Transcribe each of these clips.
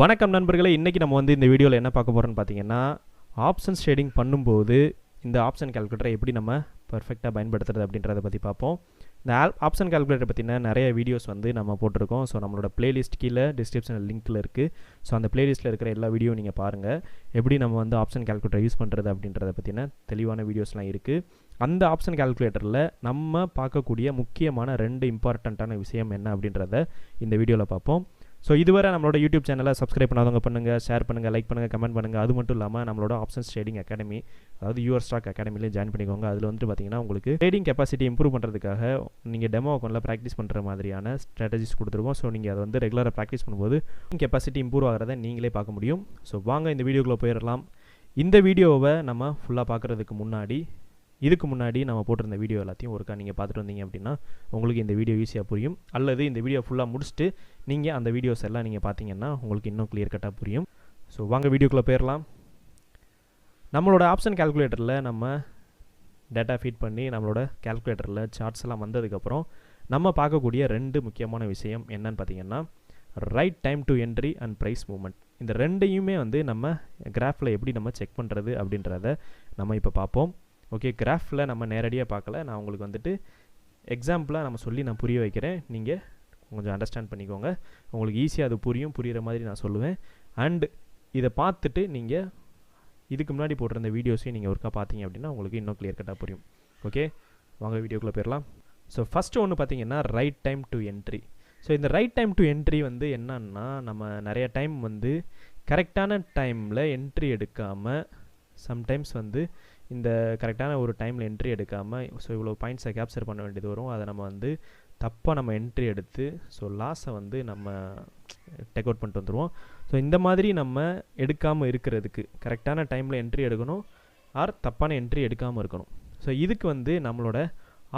வணக்கம் நண்பர்களே இன்றைக்கி நம்ம வந்து இந்த வீடியோவில் என்ன பார்க்க போகிறோன்னு பார்த்தீங்கன்னா ஆப்ஷன்ஸ் ட்ரேடிங் பண்ணும்போது இந்த ஆப்ஷன் கால்குலேட்டரை எப்படி நம்ம பர்ஃபெக்டாக பயன்படுத்துறது அப்படின்றத பற்றி பார்ப்போம். இந்த ஆல் ஆப்ஷன் கால்குலேட்டர் பற்றின நிறைய வீடியோஸ் வந்து நம்ம போட்டிருக்கோம். ஸோ நம்மளோட பிளேலிஸ்ட் கீழே டிஸ்கிரிப்ஷனில் லிங்க்கில் இருக்குது ஸோ அந்த பிளேலிஸ்ட்டில் இருக்கிற எல்லா வீடியோ நீங்கள் பாருங்கள் எப்படி நம்ம வந்து ஆப்ஷன் கால்குலேட்டர் யூஸ் பண்ணுறது அப்படின்றத பற்றின தெளிவான வீடியோஸ்லாம் இருக்குது அந்த ஆப்ஷன் கால்குலேட்டரில் நம்ம பார்க்கக்கூடிய முக்கியமான ரெண்டு இம்பார்ட்டண்ட்டான விஷயம் என்ன அப்படின்றத இந்த வீடியோவில் பார்ப்போம். ஸோ இதுவரை நம்மளோட யூடியூப் சேனலை சப்ஸ்கிரைப் பண்ணாதவங்க பண்ணுங்கள் ஷேர் பண்ணுங்கள் லைக் பண்ணுங்கள் கமெண்ட் பண்ணுங்கள் அது மட்டும் இல்லாமல் நம்மளோட ஆப்ஷன்ஸ் ட்ரேடிங் அகாடமி அதாவது யூஆர் ஸ்டாக் அகாடமிலையும் ஜாயின் பண்ணிக்கோங்க. அதில் வந்துட்டு பார்த்தீங்கன்னா உங்களுக்கு ட்ரேடிங் கெப்பாசிட்டி இம்ப்ரூவ் பண்ணுறதுக்காக நீங்கள் டெமோ அக்கௌண்ட்டில் ப்ராக்டிஸ் பண்ணுற மாதிரியான ஸ்ட்ராட்டஜிஸ் கொடுத்துருவோம். ஸோ நீங்கள் அதை வந்து ரெகுலராக ப்ராக்டிஸ் பண்ணும்போது கெப்பாசிட்டி இம்ப்ரூவ் ஆகிறத நீங்களே பார்க்க முடியும். ஸோ வாங்க இந்த வீடியோக்குள்ளே போயிடலாம். இந்த வீடியோவை நம்ம ஃபுல்லாக பார்க்குறதுக்கு முன்னாடி இதுக்கு முன்னாடி நம்ம போட்டிருந்த வீடியோ எல்லாத்தையும் ஒருக்கா நீங்கள் பார்த்துட்டு வந்தீங்க அப்படின்னா உங்களுக்கு இந்த வீடியோ ஈஸியாக புரியும். அல்லது இந்த வீடியோ ஃபுல்லாக முடிச்சுட்டு நீங்கள் அந்த வீடியோஸ் எல்லாம் நீங்கள் பார்த்தீங்கன்னா உங்களுக்கு இன்னும் கிளியர் கட்டாக புரியும். ஸோ வாங்க வீடியோக்குள்ளே போயிடலாம் நம்மளோட ஆப்ஷன் கால்குலேட்டரில் நம்ம டேட்டா ஃபீட் பண்ணி நம்மளோட கால்குலேட்டரில் சார்ட்ஸ் எல்லாம் வந்ததுக்கப்புறம் நம்ம பார்க்கக்கூடிய ரெண்டு முக்கியமான விஷயம் என்னன்னு பார்த்தீங்கன்னா right time to entry and price moment இந்த ரெண்டையுமே வந்து நம்ம கிராஃபில் எப்படி நம்ம செக் பண்ணுறது அப்படின்றத நம்ம இப்போ பார்ப்போம். ஓகே கிராஃபில் நம்ம நேரடியாக பார்க்கல. நான் உங்களுக்கு வந்துட்டு எக்ஸாம்பிளாக நம்ம சொல்லி நான் புரிய வைக்கிறேன். நீங்கள் கொஞ்சம் அண்டர்ஸ்டாண்ட் பண்ணிக்கோங்க. உங்களுக்கு ஈஸியாக அது புரியும் புரிகிற மாதிரி நான் சொல்லுவேன். அண்டு இதை பார்த்துட்டு நீங்கள் இதுக்கு முன்னாடி போட்டிருந்த வீடியோஸையும் நீங்கள் ஒருக்கா பார்த்தீங்க அப்படின்னா உங்களுக்கு இன்னும் கிளியர் கட்டாக புரியும். ஓகே வாங்க வீடியோக்குள்ளே போயிடலாம் ஸோ ஃபஸ்ட்டு ஒன்று பார்த்தீங்கன்னா right time to entry so இந்த ரைட் டைம் டு என்ட்ரி வந்து என்னன்னா நம்ம நிறைய டைம் வந்து கரெக்டான டைமில் என்ட்ரி எடுக்காமல் சம்டைம்ஸ் வந்து இந்த கரெக்டான ஒரு டைமில் என்ட்ரி எடுக்காமல் ஸோ இவ்வளோ பாயிண்ட்ஸை கேப்சர் பண்ண வேண்டியது வரும். அதை நம்ம வந்து தப்பாக நம்ம என்ட்ரி எடுத்து ஸோ லாஸை வந்து நம்ம டெக் அவுட் பண்ணிட்டு வந்துடுவோம் ஸோ இந்த மாதிரி நம்ம எடுக்காமல் இருக்கிறதுக்கு கரெக்டான டைமில் என்ட்ரி எடுக்கணும் ஆர் தப்பான என்ட்ரி எடுக்காமல் இருக்கணும். ஸோ இதுக்கு வந்து நம்மளோட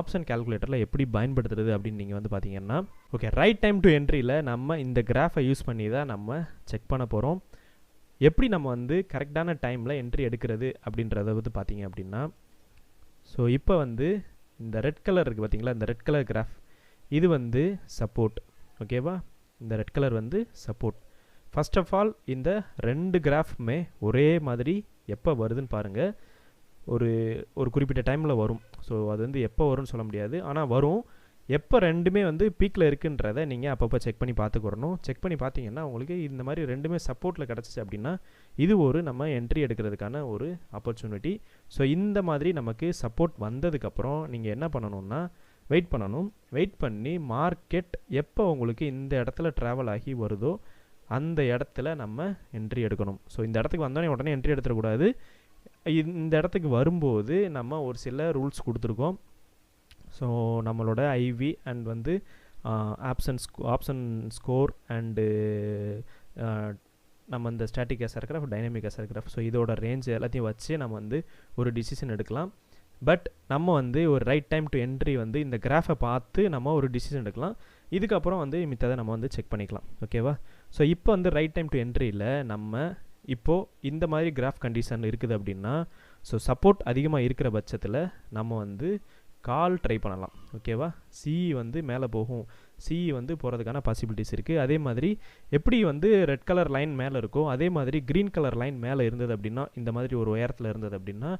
ஆப்ஷன் கால்குலேட்டரில் எப்படி பயன்படுத்துறது அப்படின்னு நீங்கள் வந்து பார்த்தீங்கன்னா ஓகே ரைட் டைம் டு என்ட்ரியில் நம்ம இந்த கிராஃபை யூஸ் பண்ணி தான் நம்ம செக் பண்ண போகிறோம் எப்படி நம்ம வந்து கரெக்டான டைமில் என்ட்ரி எடுக்கிறது அப்படின்றத வந்து பார்த்தீங்க அப்படின்னா ஸோ இப்போ வந்து இந்த ரெட் கலர் இருக்குது பார்த்தீங்களா இந்த ரெட் கலர் கிராஃப் இது வந்து சப்போர்ட் ஓகேவா இந்த ரெட் கலர் வந்து சப்போர்ட் ஃபஸ்ட் ஆஃப் ஆல் இந்த ரெண்டு கிராஃப்மே ஒரே மாதிரி எப்போ வருதுன்னு பாருங்கள் ஒரு ஒரு குறிப்பிட்ட டைமில் வரும். ஸோ அது வந்து எப்போ வரும்னு சொல்ல முடியாது. ஆனால் வரும். எப்போ ரெண்டுமே வந்து பீக்கில் இருக்குன்றதை நீங்கள் அப்பப்போ செக் பண்ணி பார்த்துக்கிறணும் செக் பண்ணி பார்த்தீங்கன்னா உங்களுக்கு இந்த மாதிரி ரெண்டுமே சப்போர்ட்டில் கிடச்சிச்சு அப்படின்னா இது ஒரு நம்ம என்ட்ரி எடுக்கிறதுக்கான ஒரு ஆப்பர்ச்சுனிட்டி ஸோ இந்த மாதிரி நமக்கு சப்போர்ட் வந்ததுக்கப்புறம் நீங்கள் என்ன பண்ணணும்னா வெயிட் பண்ணணும். வெயிட் பண்ணி மார்க்கெட் எப்போ உங்களுக்கு இந்த இடத்துல ட்ராவல் ஆகி வருதோ அந்த இடத்துல நம்ம என்ட்ரி எடுக்கணும். ஸோ இந்த இடத்துக்கு வந்தோடனே உடனே என்ட்ரி எடுத்துடக்கூடாது இந்த இடத்துக்கு வரும்போது நம்ம ஒரு சில ரூல்ஸ் கொடுத்துருக்கோம். ஸோ நம்மளோட ஐவி அண்ட் வந்து ஆப்ஷன் ஆப்ஷன் ஸ்கோர் அண்டு நம்ம இந்த static SR graph dynamic SR graph so இதோட ரேஞ்ச் எல்லாத்தையும் வச்சு நம்ம வந்து ஒரு டிசிஷன் எடுக்கலாம். பட் நம்ம வந்து ஒரு ரைட் டைம் டு என்ட்ரி வந்து இந்த கிராஃபை பார்த்து நம்ம ஒரு டிசிஷன் எடுக்கலாம். இதுக்கப்புறம் வந்து மித்ததை நம்ம வந்து செக் பண்ணிக்கலாம். ஓகேவா ஸோ இப்போ வந்து ரைட் டைம் டு என்ட்ரியில் நம்ம இப்போது இந்த மாதிரி கிராஃப் கண்டிஷன் இருக்குது அப்படின்னா ஸோ சப்போர்ட் அதிகமாக இருக்கிற பட்சத்தில் நம்ம வந்து கால் ட்ரை பண்ணலாம். ஓகேவா சிஇ வந்து மேலே போகும். சி வந்து போகிறதுக்கான பாசிபிலிட்டிஸ் இருக்குது அதே மாதிரி எப்படி வந்து ரெட் கலர் லைன் மேலே இருக்கோ அதே மாதிரி க்ரீன் கலர் லைன் மேலே இருந்தது அப்படின்னா இந்த மாதிரி ஒரு உயரத்தில் இருந்தது அப்படின்னா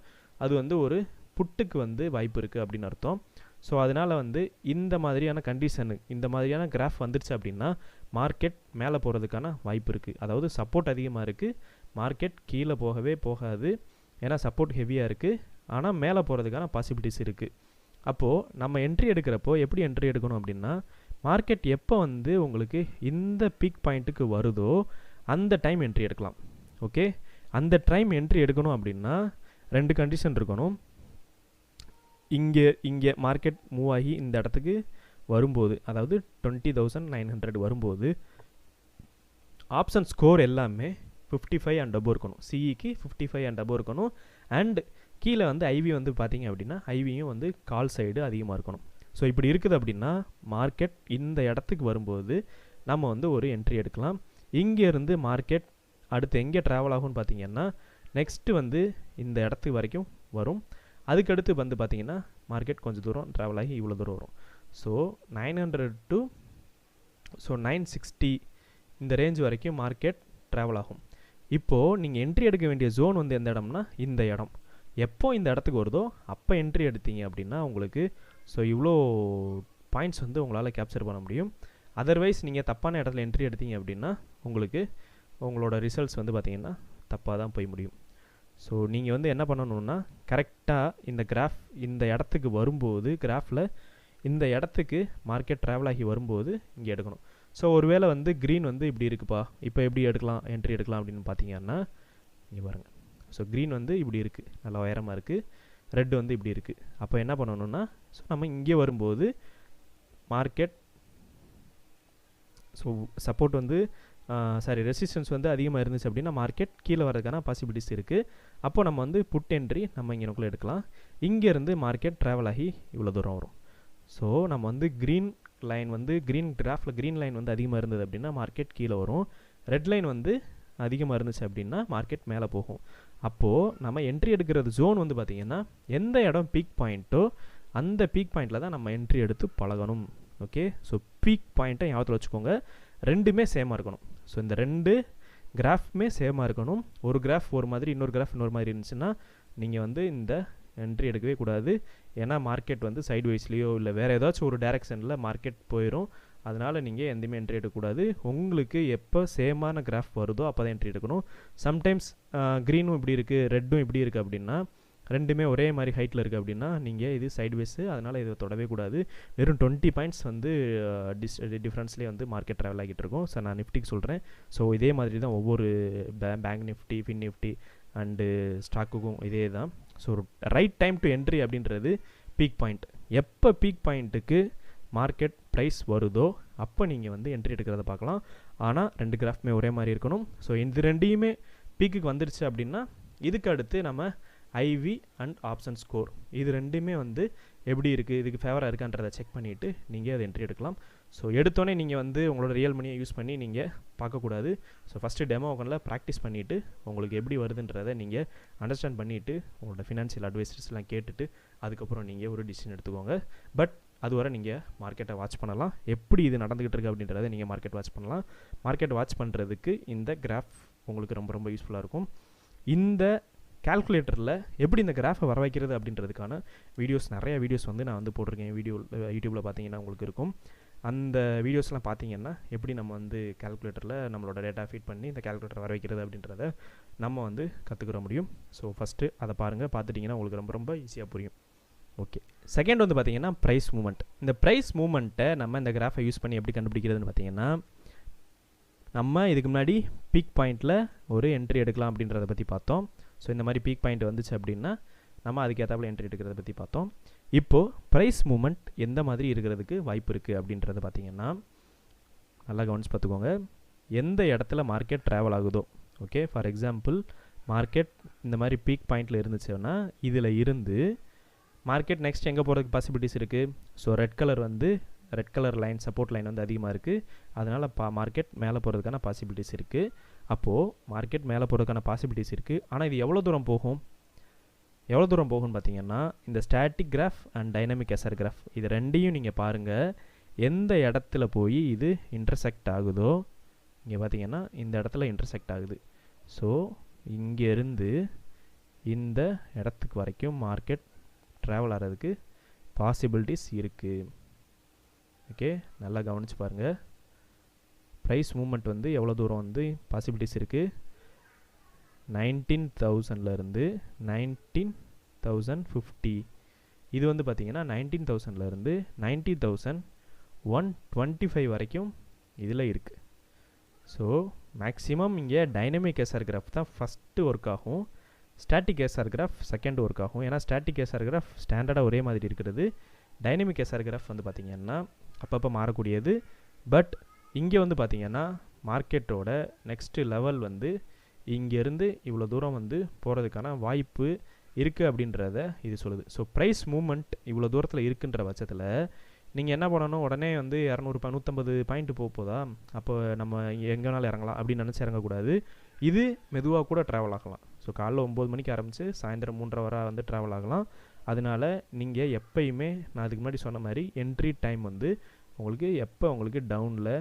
அது வந்து ஒரு புட்டுக்கு வந்து வாய்ப்பு இருக்குது அப்படின்னு அர்த்தம். ஸோ அதனால் வந்து இந்த மாதிரியான கண்டிஷனு இந்த மாதிரியான கிராஃப் வந்துருச்சு அப்படின்னா மார்க்கெட் மேலே போகிறதுக்கான வாய்ப்பு இருக்குது அதாவது சப்போர்ட் அதிகமாக இருக்குது மார்க்கெட் கீழே போகவே போகாது. ஏன்னா சப்போர்ட் ஹெவியாக இருக்குது ஆனால் மேலே போகிறதுக்கான பாசிபிலிட்டிஸ் இருக்குது அப்போது நம்ம என்ட்ரி எடுக்கிறப்போ எப்படி என்ட்ரி எடுக்கணும் அப்படின்னா மார்க்கெட் எப்போ வந்து உங்களுக்கு இந்த பீக் பாயிண்ட்டுக்கு வருதோ அந்த டைம் என்ட்ரி எடுக்கலாம். ஓகே அந்த டைம் என்ட்ரி எடுக்கணும் அப்படின்னா ரெண்டு கண்டிஷன் இருக்கணும். இங்கே இங்கே மார்க்கெட் மூவ் ஆகி இந்த இடத்துக்கு வரும்போது அதாவது டுவெண்ட்டி தௌசண்ட் நைன் ஹண்ட்ரட் வரும்போது ஆப்ஷன் ஸ்கோர் எல்லாமே ஃபிஃப்டி ஃபைவ் அண்ட் அபோ இருக்கணும் சிஇக்கு ஃபிஃப்டி ஃபைவ் அண்ட் அபோ இருக்கணும். அண்ட் கீழே வந்து ஐவி வந்து பார்த்தீங்க அப்படின்னா ஐவியும் வந்து கால் சைடு அதிகமாக இருக்கணும். ஸோ இப்படி இருக்குது அப்படின்னா மார்க்கெட் இந்த இடத்துக்கு வரும்போது நம்ம வந்து ஒரு என்ட்ரி எடுக்கலாம். இங்கேருந்து மார்க்கெட் அடுத்து எங்கே ட்ராவல் ஆகும்னு பார்த்தீங்கன்னா நெக்ஸ்ட்டு வந்து இந்த இடத்துக்கு வரைக்கும் வரும். அதுக்கடுத்து வந்து பார்த்தீங்கன்னா மார்க்கெட் கொஞ்சம் தூரம் ட்ராவல் ஆகி இவ்வளோ தூரம் வரும். So nine hundred to so nine sixty இந்த ரேஞ்ச் வரைக்கும் மார்க்கெட் ட்ராவல் ஆகும். இப்போது நீங்கள் என்ட்ரி எடுக்க வேண்டிய ஜோன் வந்து எந்த இடம்னா இந்த இடம். எப்போ இந்த இடத்துக்கு வருதோ அப்போ என்ட்ரி எடுத்தீங்க அப்படின்னா உங்களுக்கு ஸோ இவ்வளோ பாயிண்ட்ஸ் வந்து உங்களால் கேப்சர் பண்ண முடியும். அதர்வைஸ் நீங்கள் தப்பான இடத்துல என்ட்ரி எடுத்தீங்க அப்படின்னா உங்களுக்கு உங்களோட ரிசல்ட்ஸ் வந்து பார்த்திங்கன்னா தப்பாக தான் போய் முடியும். ஸோ நீங்கள் வந்து என்ன பண்ணணுன்னா கரெக்டாக இந்த கிராஃப் இந்த இடத்துக்கு வரும்போது கிராஃபில் இந்த இடத்துக்கு மார்க்கெட் ட்ராவல் ஆகி வரும்போது இங்கே எடுக்கணும். ஸோ ஒருவேளை வந்து க்ரீன் வந்து இப்படி இருக்குப்பா இப்போ எப்படி எடுக்கலாம் என்ட்ரி எடுக்கலாம் அப்படின்னு பார்த்தீங்கன்னா இங்கே பாருங்கள் ஸோ க்ரீன் வந்து இப்படி இருக்குது நல்லா உயரமாக இருக்குது ரெட் வந்து இப்படி இருக்குது அப்போ என்ன பண்ணணும்னா ஸோ நம்ம இங்கே வரும்போது மார்க்கெட் ஸோ சப்போர்ட் வந்து சாரி ரெசிஸ்டன்ஸ் வந்து அதிகமாக இருந்துச்சு அப்படின்னா மார்க்கெட் கீழே வரதுக்கான பாசிபிலிட்டிஸ் இருக்குது அப்போ நம்ம வந்து புட் என்ட்ரி நம்ம இங்கேனுக்குள்ளே எடுக்கலாம். இங்கேருந்து மார்க்கெட் ட்ராவல் ஆகி இவ்வளோ தூரம் வரும். ஸோ நம்ம வந்து க்ரீன் லைன் வந்து க்ரீன் கிராஃபில் க்ரீன் லைன் வந்து அதிகமாக இருந்தது அப்படின்னா மார்க்கெட் கீழே வரும். ரெட் லைன் வந்து அதிகமாக இருந்துச்சு அப்படின்னா மார்க்கெட் மேலே போகும். அப்போது நம்ம என்ட்ரி எடுக்கிறது ஜோன் வந்து பார்த்திங்கன்னா எந்த இடம் பீக் பாயிண்ட்டோ அந்த பீக் பாயிண்டில் தான் நம்ம என்ட்ரி எடுத்து பழகணும். ஓகே ஸோ பீக் பாயிண்ட்டை ஞாபகத்தில் வச்சுக்கோங்க. ரெண்டுமே சேமாக இருக்கணும். ஸோ இந்த ரெண்டு கிராஃப்மே சேமாக இருக்கணும். ஒரு கிராஃப் ஒரு மாதிரி இன்னொரு கிராஃப் இன்னொரு மாதிரி இருந்துச்சுன்னா நீங்கள் வந்து இந்த என்ட்ரி எடுக்கவே கூடாது. ஏன்னா மார்க்கெட் வந்து சைட் வைஸ்லேயோ இல்லை வேறு ஏதாச்சும் ஒரு டேரெக்ஷனில் மார்க்கெட் போயிடும் அதனால் நீங்கள் எந்தமே என்ட்ரி எடுக்கக்கூடாது. உங்களுக்கு எப்போ சேமான கிராஃப் வருதோ அப்போ தான் என்ட்ரி எடுக்கணும் சம்டைம்ஸ் க்ரீனும் இப்படி இருக்குது ரெட்டும் இப்படி இருக்குது அப்படின்னா ரெண்டுமே ஒரே மாதிரி ஹைட்டில் இருக்குது அப்படின்னா நீங்கள் இது சைட் அதனால் இதை தொடவே கூடாது. வெறும் டுவெண்ட்டி பாயிண்ட்ஸ் வந்து டிஸ் டிஃப்ரென்ஸ்லேயே வந்து மார்க்கெட் ட்ராவல் ஆகிட்டு இருக்கும். சார் நான் நிஃப்டிக்கு சொல்கிறேன் ஸோ இதே மாதிரி தான் ஒவ்வொரு பே bank nifty fin nifty and ஸ்டாக்குக்கும் இதே தான். So right time to entry அப்படின்றது பீக் பாயிண்ட் எப்போ பீக் பாயிண்ட்டுக்கு மார்க்கெட் ப்ரைஸ் வருதோ அப்போ நீங்கள் வந்து என்ட்ரி எடுக்கிறத பார்க்கலாம். ஆனால் ரெண்டு கிராஃப்மே ஒரே மாதிரி இருக்கணும். ஸோ இந்த ரெண்டையுமே பீக்குக்கு வந்துருச்சு அப்படின்னா இதுக்கு அடுத்து நம்ம ஐவி அண்ட் ஆப்ஷன் ஸ்கோர் இது ரெண்டுமே வந்து எப்படி இருக்குது இதுக்கு ஃபேவராக இருக்கான்றதை செக் பண்ணிவிட்டு நீங்கள் அதை என்ட்ரி எடுக்கலாம். ஸோ எடுத்தோடனே நீங்கள் வந்து உங்களோட ரியல் மணியை யூஸ் பண்ணி நீங்கள் பார்க்கக்கூடாது. ஸோ ஃபஸ்ட்டு டெமோ அக்கௌண்ட்டில் ப்ராக்டிஸ் பண்ணிவிட்டு உங்களுக்கு எப்படி வருதுன்றதை நீங்கள் அண்டர்ஸ்டாண்ட் பண்ணிவிட்டு உங்களோட ஃபினான்ஷியல் அட்வைசர்ஸ்லாம் கேட்டுட்டு அதுக்கப்புறம் நீங்கள் ஒரு டிசிஷன் எடுத்துக்கோங்க. பட் அதுவரை நீங்கள் மார்க்கெட்டை வாட்ச் பண்ணலாம். எப்படி இது நடந்துகிட்டு இருக்கு அப்படின்றத நீங்கள் மார்க்கெட் வாட்ச் பண்ணலாம். மார்க்கெட் வாட்ச் பண்ணுறதுக்கு இந்த கிராஃப் உங்களுக்கு ரொம்ப ரொம்ப யூஸ்ஃபுல்லாக இருக்கும். இந்த கால்குலேட்டரில் எப்படி இந்த கிராஃபை வர வைக்கிறது அப்படின்றதுக்கான வீடியோஸ் நிறைய வீடியோஸ் வந்து நான் வந்து போட்டிருக்கேன். வீடியோ யூடியூப்பில் பார்த்தீங்கன்னா உங்களுக்கு இருக்கும். அந்த வீடியோஸ்லாம் பார்த்தீங்கன்னா எப்படி நம்ம வந்து கால்குலேட்டரில் நம்மளோட டேட்டா ஃபீட் பண்ணி இந்த கால்குலேட்டர் வர வைக்கிறது அப்படின்றத நம்ம வந்து கற்றுக்கிற முடியும். ஸோ ஃபஸ்ட்டு அதை பாருங்கள் பார்த்துட்டிங்கன்னா உங்களுக்கு ரொம்ப ரொம்ப ஈஸியாக புரியும். ஓகே செகண்ட் வந்து பார்த்திங்கன்னா ப்ரைஸ் மூமெண்ட் இந்த ப்ரைஸ் மூமெண்ட்டை நம்ம இந்த கிராஃபை யூஸ் பண்ணி எப்படி கண்டுபிடிக்கிறதுன்னு பார்த்தீங்கன்னா நம்ம இதுக்கு முன்னாடி பீக் பாயிண்ட்டில் ஒரு என்ட்ரி எடுக்கலாம் அப்படின்றத பற்றி பார்த்தோம். ஸோ இந்த மாதிரி பீக் பாயிண்ட் வந்துச்சு அப்படின்னா நம்ம அதுக்கேற்றாப்புல என்ட்ரி எடுக்கிறத பற்றி பார்த்தோம். இப்போது ப்ரைஸ் மூமெண்ட் எந்த மாதிரி இருக்கிறதுக்கு வாய்ப்பு இருக்குது அப்படின்றத பார்த்தீங்கன்னா நல்லா கவனிச்சு பார்த்துக்கோங்க. எந்த இடத்துல மார்க்கெட் ட்ராவல் ஆகுதோ ஓகே ஃபார் எக்ஸாம்பிள் மார்க்கெட் இந்த மாதிரி பீக் பாயிண்டில் இருந்துச்சுன்னா இதில் இருந்து மார்க்கெட் நெக்ஸ்ட் எங்கே போகிறதுக்கு பாசிபிலிட்டிஸ் இருக்குது ஸோ ரெட் கலர் வந்து red colour line support line வந்து அதிகமாக இருக்குது அதனால் பா மார்க்கெட் மேலே போகிறதுக்கான பாசிபிலிட்டிஸ் இருக்குது அப்போது மார்க்கெட் மேலே போகிறதுக்கான பாசிபிலிட்டிஸ் இருக்குது ஆனால் இது எவ்வளோ தூரம் போகும்? எவ்வளோ தூரம் போகும்னு பார்த்தீங்கன்னா இந்த static graph and dynamic SR graph இது ரெண்டையும் நீங்கள் பாருங்கள் எந்த இடத்துல போய் இது இன்டர்செக்ட் ஆகுதோ இங்கே பார்த்தீங்கன்னா இந்த இடத்துல இன்டர்செக்ட் ஆகுது. ஸோ இங்கேருந்து இந்த இடத்துக்கு வரைக்கும் மார்க்கெட் ட்ராவல் ஆகிறதுக்கு பாசிபிலிட்டிஸ் இருக்குது ஓகே நல்லா கவனித்து பாருங்கள் ப்ரைஸ் மூமெண்ட் வந்து எவ்வளோ தூரம் வந்து பாசிபிலிட்டிஸ் இருக்குது நைன்டீன் தௌசண்ட்லேருந்து நைன்டீன் தௌசண்ட் ஃபிஃப்டி இது வந்து பார்த்திங்கன்னா நைன்டீன் தௌசண்ட்லேருந்து ninety thousand one twenty five வரைக்கும் இதில் இருக்குது ஸோ மேக்ஸிமம் இங்கே டைனமிக் எஸ்ஆர் கிராஃப் தான் ஃபஸ்ட்டு ஒர்க் ஆகும். Static SR graph second work ஆகும். ஏன்னா ஸ்டாட்டிக் எஸ்ஆர் கிராஃப் ஸ்டாண்டர்டாக ஒரே மாதிரி இருக்கிறது. டைனமிக் எஸ்ஆர் கிராஃப் வந்து பார்த்திங்கன்னா அப்பப்போ மாறக்கூடியது. பட் இங்கே வந்து பார்த்திங்கன்னா மார்க்கெட்டோட நெக்ஸ்ட்டு லெவல் வந்து இங்கேருந்து இவ்வளோ தூரம் வந்து போகிறதுக்கான வாய்ப்பு இருக்குது அப்படின்றத இது சொல்லுது. ஸோ ப்ரைஸ் மூமெண்ட் இவ்வளோ தூரத்தில் இருக்குன்ற பட்சத்தில் நீங்கள் என்ன பண்ணணும்? உடனே வந்து இரநூறு நூற்றம்பது பாயிண்ட் போக போதா? அப்போ நம்ம எங்கேனாலும் இறங்கலாம் அப்படின்னு நினச்சி இறங்கக்கூடாது. இது மெதுவாக கூட ட்ராவல் ஆகலாம். ஸோ காலைல ஒம்பது மணிக்கு ஆரம்பித்து சாயந்தரம் மூன்றரை வர வந்து ட்ராவல் ஆகலாம். அதனால் நீங்கள் எப்பயுமே நான் அதுக்கு முன்னாடி சொன்ன மாதிரி என்ட்ரி டைம் வந்து உங்களுக்கு எப்போ உங்களுக்கு டவுனில்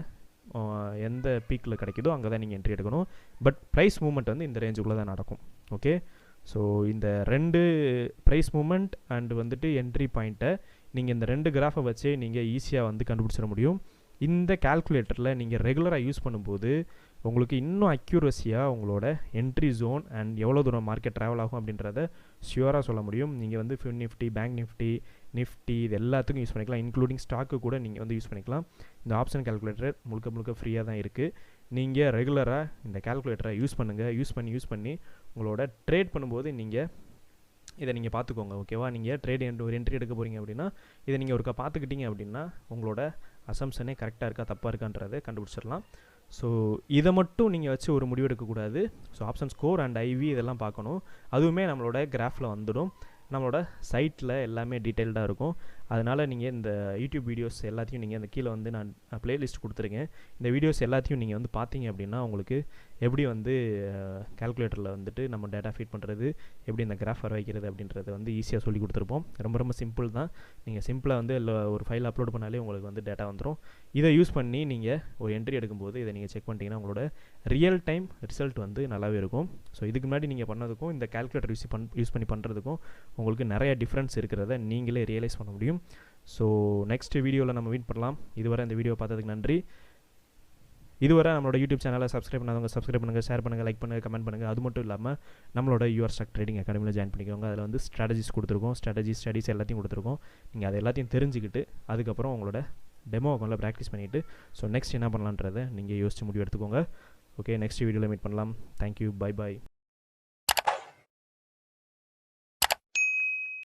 எந்த பீக்கில் கிடைக்குதோ அங்கே தான் நீங்கள் என்ட்ரி எடுக்கணும். பட் ப்ரைஸ் மூவ்மெண்ட் வந்து இந்த ரேஞ்சுக்குள்ளே தான் நடக்கும். ஓகே ஸோ இந்த ரெண்டு ப்ரைஸ் மூமெண்ட் அண்டு வந்துட்டு என்ட்ரி பாயிண்ட்டை நீங்கள் இந்த ரெண்டு கிராஃபை வச்சே நீங்கள் ஈஸியாக வந்து கண்டுபிடிச்சிட முடியும். இந்த கால்குலேட்டரில் நீங்கள் ரெகுலராக யூஸ் பண்ணும்போது உங்களுக்கு இன்னும் அக்யூரஸியாக உங்களோட என்ட்ரி ஜோன் அண்ட் எவ்வளோ தூரம் மார்க்கெட் ட்ராவல் ஆகும் அப்படின்றத ஷியூராக சொல்ல முடியும். நீங்கள் வந்து fin nifty bank nifty nifty இது எல்லாத்துக்கும் யூஸ் பண்ணிக்கலாம். இன்க்ளூடிங் ஸ்டாக்கு கூட நீங்கள் வந்து யூஸ் பண்ணிக்கலாம். இந்த ஆப்ஷன் கால்குலேட்டர் முழுக்க முழுக்க ஃப்ரீயாக தான் இருக்குது நீங்கள் ரெகுலராக இந்த கால்குலேட்டரை யூஸ் பண்ணுங்கள் யூஸ் பண்ணி யூஸ் பண்ணி உங்களோட ட்ரேட் பண்ணும்போது நீங்கள் இதை நீங்கள் பார்த்துக்கோங்க ஓகேவா நீங்கள் ட்ரேட் ஒரு என்ட்ரி எடுக்க போகிறீங்க அப்படின்னா இதை நீங்கள் ஒருக்கா பார்த்துக்கிட்டீங்க அப்படின்னா உங்களோட அசம்ஷனே கரெக்டாக இருக்கா தப்பாக இருக்கான்றதை கண்டுபிடிச்சிடலாம். ஸோ இதை மட்டும் நீங்கள் வச்சு ஒரு முடிவு எடுக்கக்கூடாது so option score and IV இதெல்லாம் பார்க்கணும். அதுவுமே நம்மளோட கிராஃபில் வந்துடும். நம்மளோட சைட்டில் எல்லாமே டீட்டெயில்டாக இருக்கும். அதனால் நீங்கள் இந்த யூடியூப் வீடியோஸ் எல்லாத்தையும் நீங்கள் அந்த கீழே வந்து நான் ப்ளேலிஸ்ட் கொடுத்துருக்கேன். இந்த வீடியோஸ் எல்லாத்தையும் நீங்கள் வந்து பார்த்தீங்க அப்படின்னா உங்களுக்கு எப்படி வந்து கால்குலேட்டரில் வந்துட்டு நம்ம டேட்டா ஃபீட் பண்ணுறது எப்படி இந்த கிராஃப் வர வைக்கிறது அப்படின்றத வந்து ஈஸியாக சொல்லி கொடுத்துருப்போம். ரொம்ப ரொம்ப சிம்பிள் தான். நீங்கள் சிம்பிளாக வந்து இல்லை ஒரு ஃபைல் அப்லோட் பண்ணாலே உங்களுக்கு வந்து டேட்டா வந்துடும் இதை யூஸ் பண்ணி நீங்கள் ஒரு என்ட்ரி எடுக்கும்போது இதை நீங்கள் செக் பண்ணிட்டீங்கன்னா உங்களோட ரியல் டைம் ரிசல்ட் வந்து நல்லாவே இருக்கும். ஸோ இதுக்கு முன்னாடி நீங்கள் பண்ணதுக்கும் இந்த கால்குலேட்டர் யூஸ் பண் யூஸ் பண்ணி பண்ணுறதுக்கும் உங்களுக்கு நிறைய டிஃப்ரென்ஸ் இருக்கிறத நீங்களே ரியலைஸ் பண்ண முடியும். ஸோ நெக்ஸ்ட் வீடியோவில் நம்ம மீட் பண்ணலாம். இதுவரை இந்த வீடியோ பார்த்ததுக்கு நன்றி. இதுவரை நம்மளோட யூடியூப் சேனலை சப்ஸ்கிரைப் பண்ணாதவங்க சப்ஸ்கிரைப் பண்ணுங்கள் ஷேர் பண்ணுங்கள் லைக் பண்ணுங்கள் கமெண்ட் பண்ணுங்கள் அது மட்டும் இல்லாமல் நம்மளோட யூஆர் ஸ்டாக் ட்ரேடிங் அகாடமியில் ஜாயின் பண்ணிக்கோங்க. அதில் வந்து ஸ்ட்ராட்டஜிஸ் கொடுத்துருக்கோம். ஸ்ட்ராட்டஜி ஸ்டடிஸ் எல்லாத்தையும் கொடுத்துருக்கோம். நீங்கள் அது எல்லாத்தையும் தெரிஞ்சுக்கிட்டு அதுக்கப்புறம் உங்களோட டெமோ அக்கௌண்ட்டில் ப்ராக்டிஸ் பண்ணிவிட்டு ஸோ நெக்ஸ்ட் என்ன பண்ணலான்றதை நீங்கள் யோசிச்சு முடிவு எடுத்துக்கோங்க. ஓகே நெக்ஸ்ட் வீடியோவில் மீட் பண்ணலாம். Thank you bye bye